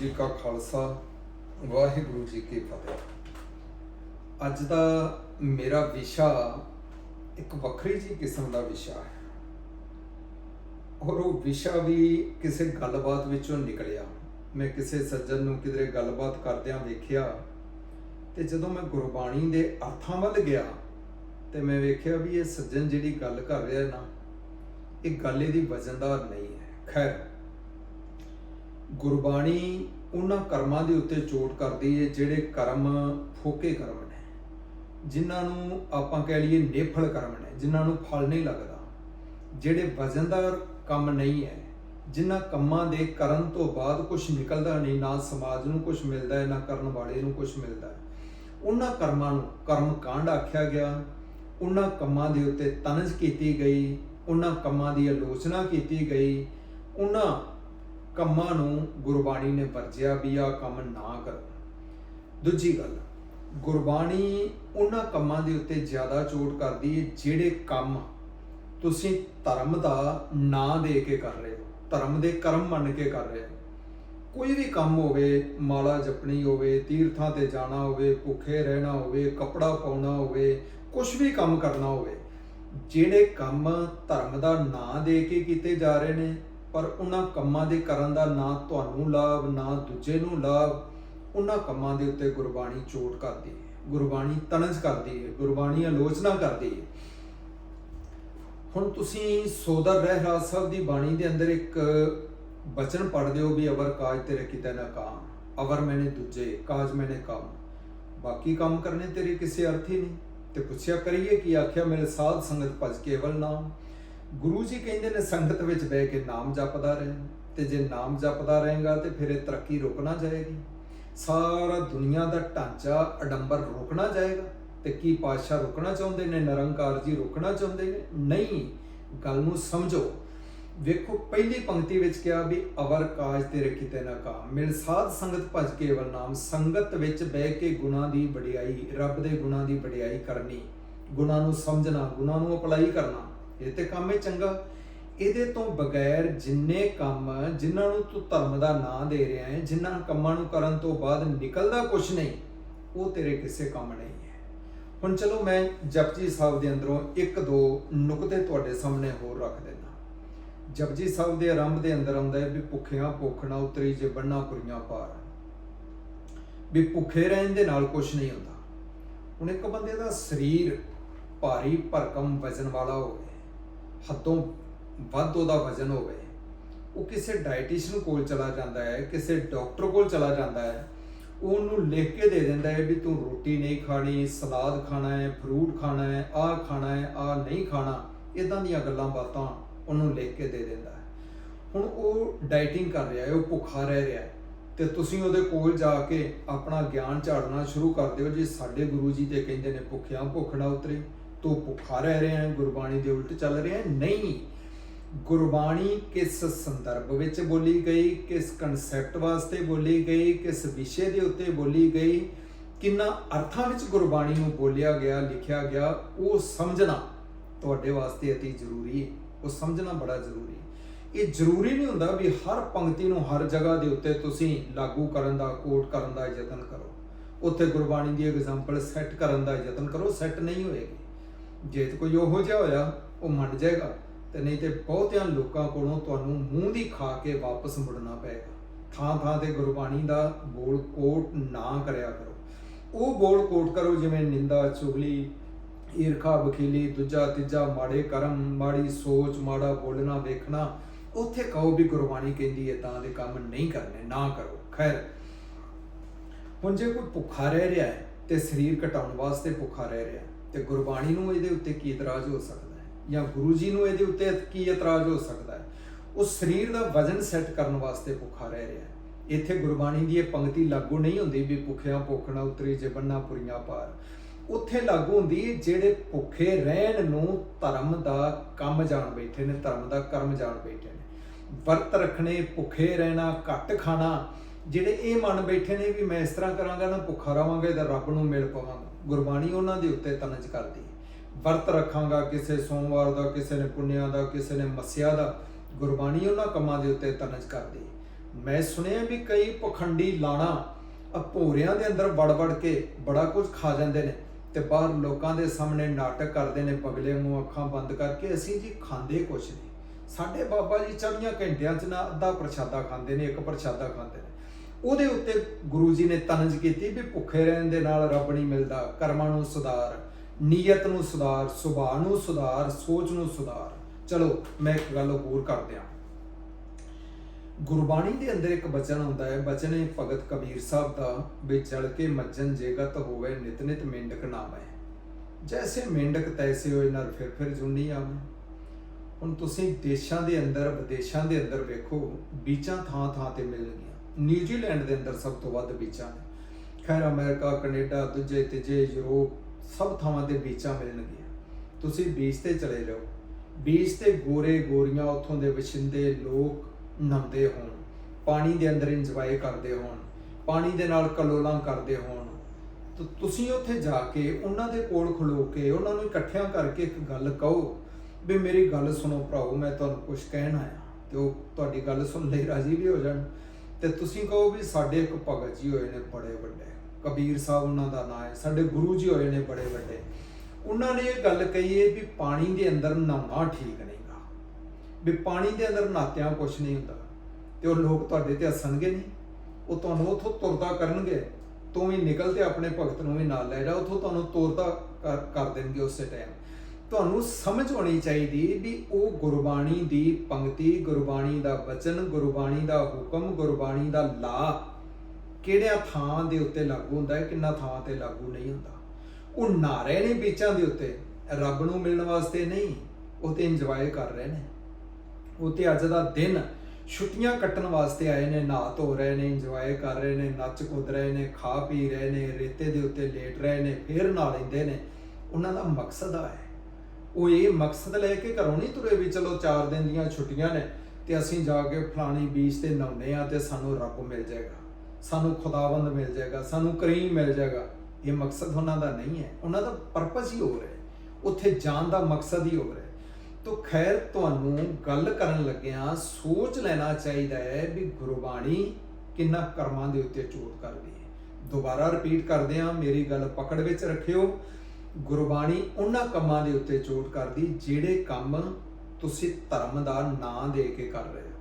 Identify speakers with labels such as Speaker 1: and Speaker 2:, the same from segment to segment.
Speaker 1: ਜੀ ਕਾ ਖਾਲਸਾ, ਵਾਹਿਗੁਰੂ ਜੀ ਕੀ ਫਤਿਹ। ਅੱਜ ਦਾ ਮੇਰਾ ਵਿਸ਼ਾ ਇੱਕ ਵੱਖਰੀ ਜੀ ਕਿਸਮ ਦਾ ਵਿਸ਼ਾ ਹੈ। ਔਰ ਉਹ ਵਿਸ਼ਾ ਵੀ ਕਿਸੇ ਗੱਲਬਾਤ ਵਿੱਚੋਂ ਨਿਕਲਿਆ। ਮੈਂ ਕਿਸੇ ਸੱਜਣ ਨੂੰ ਕਿਧਰੇ ਗੱਲਬਾਤ ਕਰਦਿਆਂ ਵੇਖਿਆ ਤੇ ਜਦੋਂ ਮੈਂ ਗੁਰਬਾਣੀ ਦੇ ਅਰਥਾਂ ਵੱਲ ਗਿਆ ਤੇ ਮੈਂ ਵੇਖਿਆ ਵੀ ਇਹ ਸੱਜਣ ਜਿਹੜੀ ਗੱਲ ਕਰ ਰਿਹਾ ਨਾ, ਇਹ ਗੱਲ ਇਹਦੀ ਵਜ਼ਨਦਾਰ ਨਹੀਂ ਹੈ। ਖੈਰ ਗੁਰਬਾਣੀ ਉਹਨਾਂ ਕਰਮਾਂ ਦੇ ਉੱਤੇ ਚੋਟ ਕਰਦੀ ਹੈ ਜਿਹੜੇ ਕਰਮ ਫੋਕੇ ਕਰਮ ਨੇ। ਜਿਨ੍ਹਾਂ ਨੂੰ ਆਪਾਂ ਕਹਿ ਲਈਏ ਨੇਫਲ ਕਰਮ ਨੇ, ਜਿਨ੍ਹਾਂ ਨੂੰ ਫਲ ਨਹੀਂ ਲੱਗਦਾ, ਜਿਹੜੇ ਵਜ਼ਨਦਾਰ ਕੰਮ ਨਹੀਂ ਹੈ ਜਿਨ੍ਹਾਂ ਕੰਮਾਂ ਦੇ ਕਰਨ ਤੋਂ ਬਾਅਦ ਕੁਝ ਨਿਕਲਦਾ ਨਹੀਂ, ਨਾ ਸਮਾਜ ਨੂੰ ਕੁਝ ਮਿਲਦਾ ਹੈ ਨਾ ਕਰਨ ਵਾਲੇ ਨੂੰ ਕੁਝ ਮਿਲਦਾ ਹੈ ਉਹਨਾਂ ਕਰਮਾਂ ਨੂੰ ਕਰਮ ਕਾਂਡ ਆਖਿਆ ਗਿਆ, ਉਹਨਾਂ ਕੰਮਾਂ ਦੇ ਉੱਤੇ ਤਨਜ ਕੀਤੀ ਗਈ, ਉਹਨਾਂ ਕੰਮਾਂ ਦੀ ਆਲੋਚਨਾ ਕੀਤੀ ਗਈ, ਉਹਨਾਂ ਕੰਮਾਂ ਨੂੰ ਗੁਰਬਾਣੀ ਨੇ ਵਰਜਿਆ ਵੀ ਆ ਕੰਮ ਨਾ ਕਰੋ। ਦੂਜੀ ਗੱਲ, ਗੁਰਬਾਣੀ ਉਹਨਾਂ ਕੰਮਾਂ ਦੇ ਉੱਤੇ ਜ਼ਿਆਦਾ ਚੋਟ ਕਰਦੀ ਹੈ ਜਿਹੜੇ ਕੰਮ ਤੁਸੀਂ ਧਰਮ ਦਾ ਨਾਂ ਦੇ ਕੇ ਕਰ ਰਹੇ ਹੋ, ਧਰਮ ਦੇ ਕਰਮ ਮੰਨ ਕੇ ਕਰ ਰਹੇ ਹੋ। ਕੋਈ ਵੀ ਕੰਮ ਹੋਵੇ, ਮਾਲਾ ਜਪਣੀ ਹੋਵੇ, ਤੀਰਥਾਂ ਤੇ ਜਾਣਾ ਹੋਵੇ, ਭੁੱਖੇ ਰਹਿਣਾ ਹੋਵੇ, ਕੱਪੜਾ ਪਾਉਣਾ ਹੋਵੇ ਕੁਝ ਵੀ ਕੰਮ ਕਰਨਾ ਹੋਵੇ ਜਿਹੜੇ ਕੰਮ ਧਰਮ ਦਾ ਨਾਂ ਦੇ ਕੇ ਕੀਤੇ ਜਾ ਰਹੇ ਨੇ ਪਰ ਉਹਨਾਂ ਕੰਮਾਂ ਦੇ ਕਰਨ ਦਾ ਨਾ ਤੁਹਾਨੂੰ ਲਾਭ, ਨਾ ਦੂਜੇ ਨੂੰ ਲਾਭ। ਉਹਨਾਂ ਕੰਮਾਂ ਦੇ ਉੱਤੇ ਗੁਰਬਾਣੀ ਚੋਟ ਕਰਦੀ ਹੈ। ਗੁਰਬਾਣੀ ਤਨਜ ਕਰਦੀ ਹੈ। ਗੁਰਬਾਣੀ ਆਲੋਚਨਾ ਕਰਦੀ ਹੈ। ਹੁਣ ਤੁਸੀਂ ਸੋਦਰ ਰਹਿ ਸਾਹਿਬ ਦੀ ਬਾਣੀ ਦੇ ਅੰਦਰ ਇੱਕ ਬਚਨ ਪੜ੍ਹਦੇ ਹੋ ਵੀ ਅਵਰ ਕਾਜ ਤੇਰੇ ਕਿਤੇ ਨਾ ਕਾਮ, ਅਵਰ ਮੈਨੇ ਦੂਜੇ, ਕਾਜ ਮੈਨੇ ਕਾਮ। ਬਾਕੀ ਕੰਮ ਕਰਨੇ ਤੇਰੇ ਕਿਸੇ ਅਰਥ ਹੀ ਨਹੀਂ। ਤੇ ਪੁੱਛਿਆ ਕਰੀਏ ਕੀ ਆਖਿਆ, ਮੇਰੇ ਸਾਧ ਸੰਗਤ ਭਜ ਕੇਵਲ ਨਾਮ। ਗੁਰੂ ਜੀ ਕਹਿੰਦੇ ਨੇ, ਸੰਗਤ ਵਿੱਚ ਬਹਿ ਕੇ ਨਾਮ ਜਪਦਾ ਰਹੇ ਤੇ ਜੇ ਨਾਮ ਜਪਦਾ ਰਹੇਗਾ ਤੇ ਫਿਰ ਇਹ ਤਰੱਕੀ ਰੁਕ ਜਾਏਗੀ। ਸਾਰਾ ਦੁਨੀਆ ਦਾ ਢਾਂਚਾ ਅਡੰਬਰ ਰੁਕਣਾ ਜਾਏਗਾ। ਤੇ ਕੀ ਪਾਤਸ਼ਾਹ ਰੁਕਣਾ ਚਾਹੁੰਦੇ ਨੇ, ਨਿਰੰਕਾਰ ਜੀ ਰੁਕਣਾ ਚਾਹੁੰਦੇ ਨੇ? ਨਹੀਂ, ਗੱਲ ਨੂੰ ਸਮਝੋ। ਵੇਖੋ, ਪਹਿਲੀ ਪੰਕਤੀ ਵਿੱਚ ਕਿਹਾ ਵੀ, ਅਵਰ ਕਾਜ ਤੇਰੇ ਕਿਤੇ ਨਾ ਕਾਮ। ਮਿਲ ਸਾਧ ਸੰਗਤ ਭਜ ਕੇਵਲ ਨਾਮ। ਸੰਗਤ ਵਿੱਚ ਬਹਿ ਕੇ ਗੁਨਾ ਦੀ ਵਡਿਆਈ, ਰੱਬ ਦੇ ਗੁਨਾ ਦੀ ਵਡਿਆਈ ਕਰਨੀ। ਗੁਨਾ ਨੂੰ ਸਮਝਣਾ ਗੁਨਾ ਨੂੰ ਅਪਲਾਈ ਕਰਨਾ। ਇਹ ਤੇ ਕੰਮ ਹੈ ਚੰਗਾ। ਇਹਦੇ ਤੋਂ ਬਗੈਰ ਜਿੰਨੇ ਕੰਮ ਜਿਨ੍ਹਾਂ ਨੂੰ ਤੂੰ ਧਰਮ ਦਾ ਨਾਂ ਦੇ ਰਿਹਾ ਹੈ, ਜਿਨ੍ਹਾਂ ਕੰਮਾਂ ਨੂੰ ਕਰਨ ਤੋਂ ਬਾਅਦ ਨਿਕਲਦਾ ਕੁਝ ਨਹੀਂ, ਉਹ ਤੇਰੇ ਕਿਸੇ ਕੰਮ ਨਹੀਂ ਹੈ। ਹੁਣ ਚਲੋ ਮੈਂ ਜਪਜੀ ਸਾਹਿਬ ਦੇ ਅੰਦਰੋਂ ਇੱਕ ਦੋ ਨੁਕਤੇ ਤੁਹਾਡੇ ਸਾਹਮਣੇ ਹੋਰ ਰੱਖ ਦਿੰਦਾ। ਜਪਜੀ ਸਾਹਿਬ ਦੇ ਆਰੰਭ ਦੇ ਅੰਦਰ ਆਉਂਦਾ ਹੈ ਵੀ ਭੁੱਖਿਆਂ ਭੁੱਖਣਾ ਉਤਰੀ ਜੇ ਬੰਨਾ ਪੁਰੀਆਂ ਪਾਰ। ਵੀ ਭੁੱਖੇ ਰਹਿਣ ਦੇ ਨਾਲ ਕੁਝ ਨਹੀਂ ਹੁੰਦਾ। ਹੁਣ ਇੱਕ ਬੰਦੇ ਦਾ ਸਰੀਰ ਭਾਰੀ ਭਰਕਮ ਵਜ਼ਨ ਵਾਲਾ ਹੋਵੇ ਹੱਦੋਂ ਵੱਧ ਉਹਦਾ ਵਜ਼ਨ ਹੋਵੇ ਉਹ ਕਿਸੇ ਡਾਈਟੀਸ਼ੀਅਨ ਕੋਲ ਚਲਾ ਜਾਂਦਾ ਹੈ, ਕਿਸੇ ਡਾਕਟਰ ਕੋਲ ਚਲਾ ਜਾਂਦਾ ਹੈ। ਉਹ ਉਹਨੂੰ ਲਿਖ ਕੇ ਦੇ ਦਿੰਦਾ ਹੈ ਵੀ ਤੂੰ ਰੋਟੀ ਨਹੀਂ ਖਾਣੀ, ਸਲਾਦ ਖਾਣਾ ਹੈ ਫਰੂਟ ਖਾਣਾ ਹੈ, ਆਹ ਖਾਣਾ ਹੈ, ਆਹ ਨਹੀਂ ਖਾਣਾ। ਇਦਾਂ ਦੀਆਂ ਗੱਲਾਂ ਬਾਤਾਂ ਉਹਨੂੰ ਲਿਖ ਕੇ ਦੇ ਦਿੰਦਾ ਹੈ। ਹੁਣ ਉਹ ਡਾਈਟਿੰਗ ਕਰ ਰਿਹਾ ਹੈ, ਉਹ ਭੁੱਖਾ ਰਹਿ ਰਿਹਾ ਹੈ। ਤੇ ਤੁਸੀਂ ਉਹਦੇ ਕੋਲ ਜਾ ਕੇ ਆਪਣਾ ਗਿਆਨ ਝਾੜਨਾ ਸ਼ੁਰੂ ਕਰ ਦਿਓ ਜੇ ਸਾਡੇ ਗੁਰੂ ਜੀ ਤੇ ਕਹਿੰਦੇ ਨੇ, ਭੁੱਖਿਆਂ ਭੁੱਖ ਨਾ ਉਤਰੇ। ਤੋਂ ਭੁੱਖਾ ਰਹਿ ਰਿਹਾ ਹੈ, ਗੁਰਬਾਣੀ ਦੇ ਉਲਟ ਚੱਲ ਰਿਹਾ ਹੈ। ਨਹੀਂ, ਗੁਰਬਾਣੀ ਕਿਸ ਸੰਦਰਭ ਵਿੱਚ ਬੋਲੀ ਗਈ, ਕਿਸ ਕਨਸੈਪਟ ਵਾਸਤੇ ਬੋਲੀ ਗਈ, ਕਿਸ ਵਿਸ਼ੇ ਦੇ ਉੱਤੇ ਬੋਲੀ ਗਈ, ਕਿੰਨਾ ਅਰਥਾਂ ਵਿੱਚ ਗੁਰਬਾਣੀ ਨੂੰ ਬੋਲਿਆ ਗਿਆ, ਲਿਖਿਆ ਗਿਆ, ਉਹ ਸਮਝਣਾ ਤੁਹਾਡੇ ਵਾਸਤੇ ਅਤੀ ਜ਼ਰੂਰੀ ਹੈ। ਉਹ ਸਮਝਣਾ ਬੜਾ ਜ਼ਰੂਰੀ ਹੈ। ਇਹ ਜ਼ਰੂਰੀ ਨਹੀਂ ਹੁੰਦਾ ਵੀ ਹਰ ਪੰਕਤੀ ਨੂੰ ਹਰ ਜਗ੍ਹਾ ਦੇ ਉੱਤੇ ਤੁਸੀਂ ਲਾਗੂ ਕਰਨ ਦਾ ਕੋਟ ਕਰਨ ਦਾ ਯਤਨ ਕਰੋ। ਉੱਥੇ ਗੁਰਬਾਣੀ ਦੀ ਐਗਜ਼ਾਮਪਲ ਸੈੱਟ ਕਰਨ ਦਾ ਯਤਨ ਕਰੋ ਸੈੱਟ ਨਹੀਂ ਹੋਏਗੀ। ਜੇ ਤੇ ਕੋਈ ਉਹੋ ਜਿਹਾ ਹੋਇਆ ਉਹ ਮੰਨ ਜਾਏਗਾ। ਤੇ ਨਹੀਂ ਤੇ ਬਹੁਤਿਆਂ ਲੋਕਾਂ ਕੋਲੋਂ ਤੁਹਾਨੂੰ ਮੂੰਹ ਦੀ ਖਾ ਕੇ ਵਾਪਸ ਮੁੜਨਾ ਪਏਗਾ। ਥਾਂ ਥਾਂ ਤੇ ਗੁਰਬਾਣੀ ਦਾ ਬੋਲ ਕੋਟ ਨਾ ਕਰਿਆ ਕਰੋ। ਉਹ ਬੋਲ ਕੋਟ ਕਰੋ ਜਿਵੇਂ ਨਿੰਦਾ ਚੁਗਲੀ ਈਰਖਾ ਬਖੀਲੀ ਦੂਜਾ ਤੀਜਾ ਮਾੜੇ ਕਰਮ ਮਾੜੀ ਸੋਚ ਮਾੜਾ ਬੋਲਣਾ ਵੇਖਣਾ ਉੱਥੇ ਕਹੋ ਵੀ ਗੁਰਬਾਣੀ ਕਹਿੰਦੀ ਹੈ ਤਾਂ ਦੇ ਕੰਮ ਨਹੀਂ ਕਰਨੇ ਨਾ ਕਰੋ। ਖੈਰ ਹੁਣ ਜੇ ਕੋਈ ਭੁੱਖਾ ਰਹਿ ਰਿਹਾ ਹੈ ਤੇ ਸਰੀਰ ਘਟਾਉਣ ਵਾਸਤੇ ਭੁੱਖਾ ਰਹਿ ਰਿਹਾ ਹੈ, ਤੇ ਗੁਰਬਾਣੀ ਨੂੰ ਇਹਦੇ ਉੱਤੇ ਕੀ ਇਤਰਾਜ਼ ਹੋ ਸਕਦਾ ਹੈ? ਜਾਂ ਗੁਰੂ ਜੀ ਨੂੰ ਇਹਦੇ ਉੱਤੇ ਕੀ ਇਤਰਾਜ਼ ਹੋ ਸਕਦਾ ਹੈ? ਉਹ ਸਰੀਰ ਦਾ ਵਜ਼ਨ ਸੈੱਟ ਕਰਨ ਵਾਸਤੇ ਭੁੱਖਾ ਰਹਿ ਰਿਹਾ ਹੈ। ਇੱਥੇ ਗੁਰਬਾਣੀ ਦੀ ਇਹ ਪੰਕਤੀ ਲਾਗੂ ਨਹੀਂ ਹੁੰਦੀ ਵੀ ਭੁੱਖਿਆਂ ਭੁੱਖਣਾ ਉਤਰੀ ਜੇ ਬੰਨਾ ਪੁਰੀਆਂ ਪਾਰ। ਉੱਥੇ ਲਾਗੂ ਹੁੰਦੀ ਜਿਹੜੇ ਭੁੱਖੇ ਰਹਿਣ ਨੂੰ ਧਰਮ ਦਾ ਕੰਮ ਜਾਣ ਬੈਠੇ ਨੇ, ਧਰਮ ਦਾ ਕਰਮ ਜਾਣ ਬੈਠੇ ਨੇ। ਵਰਤ ਰੱਖਣੇ, ਭੁੱਖੇ ਰਹਿਣਾ, ਘੱਟ ਖਾਣਾ ਜਿਹੜੇ ਇਹ ਮਨ ਬੈਠੇ ਨੇ ਵੀ ਮੈਂ ਇਸ ਤਰ੍ਹਾਂ ਕਰਾਂਗਾ ਨਾ, ਭੁੱਖਾ ਰਵਾਂਗਾ ਤਾਂ ਰੱਬ ਨੂੰ ਮਿਲ ਪਾਵਾਂਗਾ। ਗੁਰਬਾਣੀ ਉਹਨਾਂ ਦੇ ਉੱਤੇ ਤਨਜ ਕਰਦੀ ਵਰਤ ਰੱਖਾਂਗਾ ਕਿਸੇ ਸੋਮਵਾਰ ਦਾ, ਕਿਸੇ ਨੇ ਪੁੰਨਿਆ ਦਾ, ਕਿਸੇ ਨੇ ਮੱਸਿਆ ਦਾ। ਗੁਰਬਾਣੀ ਉਹਨਾਂ ਕੰਮਾਂ ਦੇ ਉੱਤੇ ਤਨਜ ਕਰਦੀ ਮੈਂ ਸੁਣਿਆ ਵੀ ਕਈ ਪਖੰਡੀ ਲਾਣਾ ਆ ਭੋਰਿਆਂ ਦੇ ਅੰਦਰ ਵੜ ਵੜ ਕੇ ਬੜਾ ਕੁਝ ਖਾ ਜਾਂਦੇ ਨੇ ਤੇ ਬਾਹਰ ਲੋਕਾਂ ਦੇ ਸਾਹਮਣੇ ਨਾਟਕ ਕਰਦੇ ਨੇ, ਪਗਲੇ ਨੂੰ ਅੱਖਾਂ ਬੰਦ ਕਰਕੇ ਅਸੀਂ ਜੀ ਖਾਂਦੇ ਕੁਛ ਨਹੀਂ। ਸਾਡੇ ਬਾਬਾ ਜੀ 24 ਘੰਟਿਆਂ 'ਚ ਨਾ ਅੱਧਾ ਪ੍ਰਸ਼ਾਦਾ ਖਾਂਦੇ ਨੇ, ਇੱਕ ਪ੍ਰਸ਼ਾਦਾ ਖਾਂਦੇ ਨੇ। ਉਹਦੇ ਉੱਤੇ ਗੁਰੂ ਜੀ ਨੇ ਤਨਜ ਕੀਤੀ ਵੀ ਭੁੱਖੇ ਰਹਿਣ ਦੇ ਨਾਲ ਰੱਬ ਨਹੀਂ ਮਿਲਦਾ, ਕਰਮਾਂ ਨੂੰ ਸੁਧਾਰ, ਨੀਅਤ ਨੂੰ ਸੁਧਾਰ, ਸੁਭਾਅ ਨੂੰ ਸੁਧਾਰ, ਸੋਚ ਨੂੰ ਸੁਧਾਰ। ਚਲੋ, ਮੈਂ ਇੱਕ ਗੱਲ ਹੋਰ ਕਰ ਦਿਆਂ ਗੁਰਬਾਣੀ ਦੇ ਅੰਦਰ ਇੱਕ ਬਚਨ ਹੁੰਦਾ ਹੈ, ਬਚਨ ਹੈ ਭਗਤ ਕਬੀਰ ਸਾਹਿਬ ਦਾ, ਵੀ ਜਲ ਕੇ ਮੱਜਨ ਜੇਗਤ ਹੋਵੇ, ਨਿਤ ਨਿਤ ਮੇਂਡਕ ਨਾਮ ਹੈ ਜੈਸੇ ਮੇਂਡਕ ਤੈਸੇ ਹੋਏ ਨਰ ਫਿਰ ਫਿਰ ਜੁਨੀ ਆਵੇ। ਹੁਣ ਤੁਸੀਂ ਦੇਸ਼ਾਂ ਦੇ ਅੰਦਰ, ਵਿਦੇਸ਼ਾਂ ਦੇ ਅੰਦਰ ਵੇਖੋ ਬੀਚਾਂ ਥਾਂ ਥਾਂ ਤੇ ਮਿਲਣਗੀਆਂ। ਨਿਊਜ਼ੀਲੈਂਡ ਦੇ ਅੰਦਰ ਸਭ ਤੋਂ ਵੱਧ ਬੀਚਾਂ ਨੇ। ਖੈਰ, ਅਮਰੀਕਾ, ਕੈਨੇਡਾ, ਦੂਜੇ ਤੀਜੇ ਯੂਰਪ ਸਭ ਥਾਵਾਂ ਤੇ ਬੀਚਾਂ ਮਿਲਣਗੀਆਂ ਤੁਸੀਂ ਬੀਚ ਤੇ ਚਲੇ ਜਾਓ। ਬੀਚ ਤੇ ਗੋਰੇ ਗੋਰੀਆਂ ਉੱਥੋਂ ਦੇ ਵਸਿੰਦੇ ਲੋਕ ਨਹਾਉਂਦੇ ਹੋਣ, ਪਾਣੀ ਦੇ ਅੰਦਰ ਇੰਜੋਏ ਕਰਦੇ ਹੋਣ, ਪਾਣੀ ਦੇ ਨਾਲ ਕਲੋਲਾਂ ਕਰਦੇ ਹੋਣ। ਤਾਂ ਤੁਸੀਂ ਉੱਥੇ ਜਾ ਕੇ ਉਹਨਾਂ ਦੇ ਕੋਲ ਖਲੋ ਕੇ ਉਹਨਾਂ ਨੂੰ ਇਕੱਠਿਆਂ ਕਰਕੇ ਇੱਕ ਗੱਲ ਕਹੋ ਵੀ ਮੇਰੀ ਗੱਲ ਸੁਣੋ ਭਰਾਓ, ਮੈਂ ਤੁਹਾਨੂੰ ਕੁਝ ਕਹਿਣ ਆਇਆ ਤੇ ਉਹ ਤੁਹਾਡੀ ਗੱਲ ਸੁਣ ਲਈ ਰਾਜੀ ਵੀ ਹੋ ਜਾਣ। ਤੇ ਤੁਸੀਂ ਕਹੋ ਵੀ ਸਾਡੇ ਇੱਕ ਭਗਤ ਜੀ ਹੋਏ ਨੇ ਬੜੇ ਵੱਡੇ। ਕਬੀਰ ਸਾਹਿਬ ਉਹਨਾਂ ਦਾ ਨਾਮ ਹੈ, ਸਾਡੇ ਗੁਰੂ ਜੀ ਹੋਏ ਨੇ ਬੜੇ ਵੱਡੇ। ਉਹਨਾਂ ਨੇ ਇਹ ਗੱਲ ਕਹੀ ਹੈ ਵੀ ਪਾਣੀ ਦੇ ਅੰਦਰ ਨਹਾਉਣਾ ਠੀਕ ਨਹੀਂਗਾ। ਵੀ ਪਾਣੀ ਦੇ ਅੰਦਰ ਨਹਾਤਿਆਂ ਕੁਝ ਨਹੀਂ ਹੁੰਦਾ। ਤੇ ਉਹ ਲੋਕ ਤੁਹਾਡੇ ਤੇ ਹੱਸਣਗੇ ਨਹੀਂ। ਉਹ ਤੁਹਾਨੂੰ ਉਥੋਂ ਤੁਰਦਾ ਕਰਨਗੇ। ਤੂੰ ਵੀ ਨਿਕਲ ਤੇ ਆਪਣੇ ਭਗਤ ਨੂੰ ਵੀ ਨਾਲ ਲੈ ਜਾ। ਉਥੋਂ ਤੁਹਾਨੂੰ ਤੁਰਦਾ ਕਰ- ਕਰ ਦੇਣਗੇ ਉਸੇ ਟਾਈਮ ਤੁਹਾਨੂੰ ਸਮਝ ਹੋਣੀ ਚਾਹੀਦੀ ਵੀ ਉਹ ਗੁਰਬਾਣੀ ਦੀ ਪੰਕਤੀ, ਗੁਰਬਾਣੀ ਦਾ ਵਚਨ, ਗੁਰਬਾਣੀ ਦਾ ਹੁਕਮ, ਗੁਰਬਾਣੀ ਦਾ ਲਾ ਕਿਹੜਿਆਂ ਥਾਂ ਦੇ ਉੱਤੇ ਲਾਗੂ ਹੁੰਦਾ ਹੈ, ਕਿੰਨਾ ਥਾਂ ਤੇ ਲਾਗੂ ਨਹੀਂ ਹੁੰਦਾ। ਉਹ ਨਾਰੇ ਨੇ ਬੀਚਾਂ ਦੇ ਉੱਤੇ, ਰੱਬ ਨੂੰ ਮਿਲਣ ਵਾਸਤੇ ਨਹੀਂ, ਉਹ ਤੇ ਇੰਜੋਏ ਕਰ ਰਹੇ ਨੇ। ਉਹ ਤੇ ਅੱਜ ਦਾ ਦਿਨ ਛੁੱਟੀਆਂ ਕੱਟਣ ਵਾਸਤੇ ਆਏ ਨੇ, ਨਹਾ ਧੋ ਰਹੇ ਨੇ ਇੰਜੋਏ ਕਰ ਰਹੇ ਨੇ, ਨੱਚ ਕੁੱਦ ਰਹੇ ਨੇ, ਖਾ ਪੀ ਰਹੇ ਨੇ, ਰੇਤੇ ਦੇ ਉੱਤੇ ਲੇਟ ਰਹੇ ਨੇ, ਫੇਰ ਨਾ ਲੈਂਦੇ ਨੇ। ਉਹਨਾਂ ਦਾ ਮਕਸਦ ਆ ਹੈ ਉਹ ਇਹ ਮਕਸਦ ਲੈ ਕੇ ਘਰੋਂ ਨਹੀਂ ਤੁਰੇ ਵੀ ਚਲੋ 4 ਦਿਨ ਦੀਆਂ ਛੁੱਟੀਆਂ ਨੇ ਤੇ ਅਸੀਂ ਜਾ ਕੇ ਫਲਾਣੀ ਬੀਚ ਤੇ ਨਹਾਉਂਦੇ ਆ ਤੇ ਸਾਨੂੰ ਰੱਬ ਮਿਲ ਜਾਏਗਾ, ਸਾਨੂੰ ਖੁਦਾਵੰਦ ਮਿਲ ਜਾਏਗਾ, ਸਾਨੂੰ ਕਰੀਮ ਮਿਲ ਜਾਏਗਾ। ਇਹ ਮਕਸਦ ਉਹਨਾਂ ਦਾ ਨਹੀਂ ਹੈ, ਉਹਨਾਂ ਦਾ ਪਰਪਸ ਹੀ ਹੋਰ ਹੈ। ਉੱਥੇ ਜਾਣ ਦਾ ਮਕਸਦ ਹੀ ਹੋਰ ਹੈ। ਤੋ ਖੈਰ ਤੁਹਾਨੂੰ ਗੱਲ ਕਰਨ ਲੱਗਿਆਂ ਸੋਚ ਲੈਣਾ ਚਾਹੀਦਾ ਹੈ ਵੀ ਗੁਰਬਾਣੀ ਕਿੰਨਾ ਕਰਮਾਂ ਦੇ ਉੱਤੇ ਚੋਟ ਕਰਦੀ ਹੈ। ਦੁਬਾਰਾ ਰਿਪੀਟ ਕਰਦੇ ਹਾਂ, ਮੇਰੀ ਗੱਲ ਪਕੜ ਵਿੱਚ ਰੱਖਿਓ। ਗੁਰਬਾਣੀ ਉਹਨਾਂ ਕੰਮਾਂ ਦੇ ਉੱਤੇ ਚੋਟ ਕਰਦੀ, ਜਿਹੜੇ ਕੰਮ ਤੁਸੀਂ ਧਰਮ ਦਾ ਨਾਂ ਦੇ ਕੇ ਕਰ ਰਹੇ ਹੋ।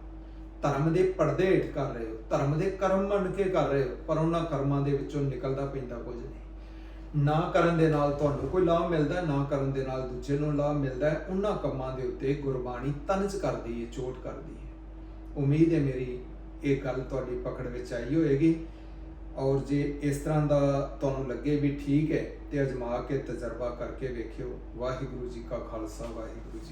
Speaker 1: ਧਰਮ ਦੇ ਪਰਦੇ ਹੇਠ ਕਰ ਰਹੇ ਹੋ, ਧਰਮ ਦੇ ਕਰਮ ਮੰਨ ਕੇ ਕਰ ਰਹੇ ਹੋ, ਪਰ ਉਹਨਾਂ ਕਰਮਾਂ ਦੇ ਵਿੱਚੋਂ ਨਿਕਲਦਾ ਪੈਂਦਾ ਕੁਝ ਨਹੀਂ। ਨਾ ਕਰਨ ਦੇ ਨਾਲ ਤੁਹਾਨੂੰ ਕੋਈ ਲਾਭ ਮਿਲਦਾ, ਨਾ ਕਰਨ ਦੇ ਨਾਲ ਦੂਜੇ ਨੂੰ ਲਾਭ ਮਿਲਦਾ ਉਹਨਾਂ ਕੰਮਾਂ ਦੇ ਉੱਤੇ ਗੁਰਬਾਣੀ ਤਨਜ ਕਰਦੀ ਹੈ, ਚੋਟ ਕਰਦੀ ਹੈ। ਉਮੀਦ ਹੈ ਮੇਰੀ ਇਹ ਗੱਲ ਤੁਹਾਡੀ ਪਕੜ ਵਿੱਚ ਆਈ ਹੋਏਗੀ। ਔਰ ਜੇ ਇਸ ਤਰ੍ਹਾਂ ਦਾ ਤੁਹਾਨੂੰ ਲੱਗੇ ਵੀ ਠੀਕ ਹੈ, ਤੇ ਅਜਮਾ ਕੇ ਤਜਰਬਾ ਕਰਕੇ ਵੇਖਿਓ। ਵਾਹਿਗੁਰੂ ਜੀ ਕਾ ਖਾਲਸਾ, ਵਾਹਿਗੁਰੂ ਜੀ